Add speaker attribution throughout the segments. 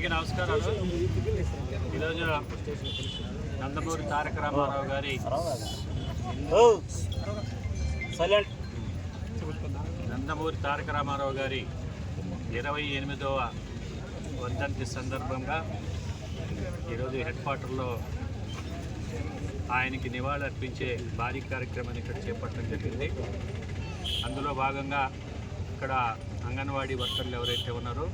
Speaker 1: అందరికీ నమస్కారాలు. ఈరోజు నందమూరి తారక రామారావు గారి
Speaker 2: సైలెంట్.
Speaker 1: నందమూరి తారక రామారావు గారి ఇరవై ఎనిమిదవ వర్ధంతి సందర్భంగా ఈరోజు హెడ్ క్వార్టర్లో ఆయనకి నివాళులు అర్పించే భారీ కార్యక్రమాన్ని ఇక్కడ చేపట్టడం జరిగింది. అందులో భాగంగా ఇక్కడ అంగన్వాడీ వర్కర్లు ఎవరైతే ఉన్నారో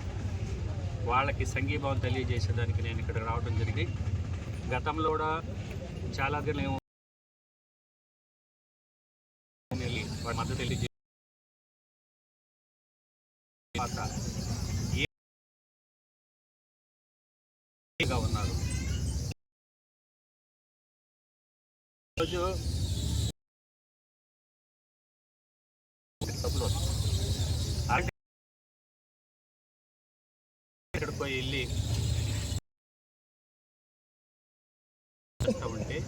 Speaker 1: వాళ్ళకి సంఘీభావం తెలియజేసేదానికి నేను ఇక్కడ రావడం జరిగింది. గతంలో కూడా చాలా దగ్గర వెళ్ళి మద్దతు తెలియజే ఉన్నారు. ఈరోజు పోయి వెళ్ళి ఉంటే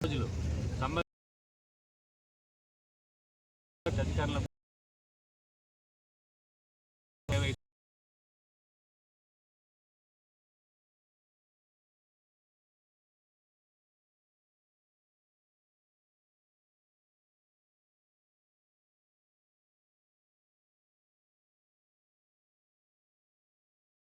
Speaker 1: రోజులు అధికారులకు